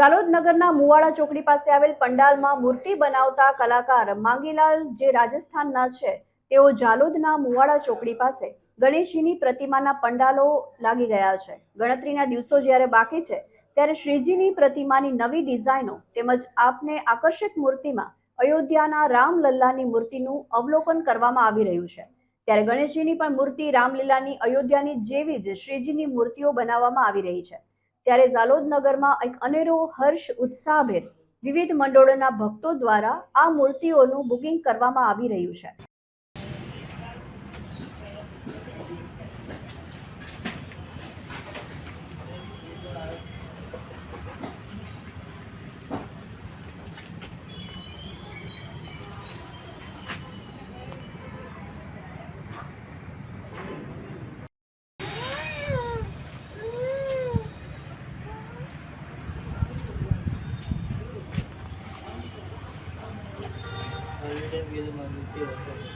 ઝાલોદ નગરના મુવાડા ચોકડી પાસે આવેલ પંડાલમાં મૂર્તિ બનાવતા કલાકાર માંગીલાલ જે રાજસ્થાનના છે, તેઓ ઝાલોદના મુવાડા ચોકડી પાસે ગણેશજીની પ્રતિમાના પંડાલો લાગી ગયા છે. ગણતરીના દિવસો જ્યારે બાકી છે, ત્યારે શ્રીજીની પ્રતિમાની નવી ડિઝાઇનો તેમજ આપને આકર્ષક મૂર્તિમાં અયોધ્યાના રામલલ્લાની મૂર્તિનું અવલોકન કરવામાં આવી રહ્યું છે. ત્યારે ગણેશજીની પણ મૂર્તિ રામલીલાની અયોધ્યાની જેવી જ શ્રીજીની મૂર્તિઓ બનાવવામાં આવી રહી છે. ત્યારે ઝાલોદ નગરમાં એક અનેરો હર્ષ ઉત્સાહભેર વિવિધ મંડળોના ભક્તો દ્વારા આ મૂર્તિઓનું બુકિંગ કરવામાં આવી રહ્યું છે. చదివేటప్పుడు ఏదో మన ఇంటి అవుతుంది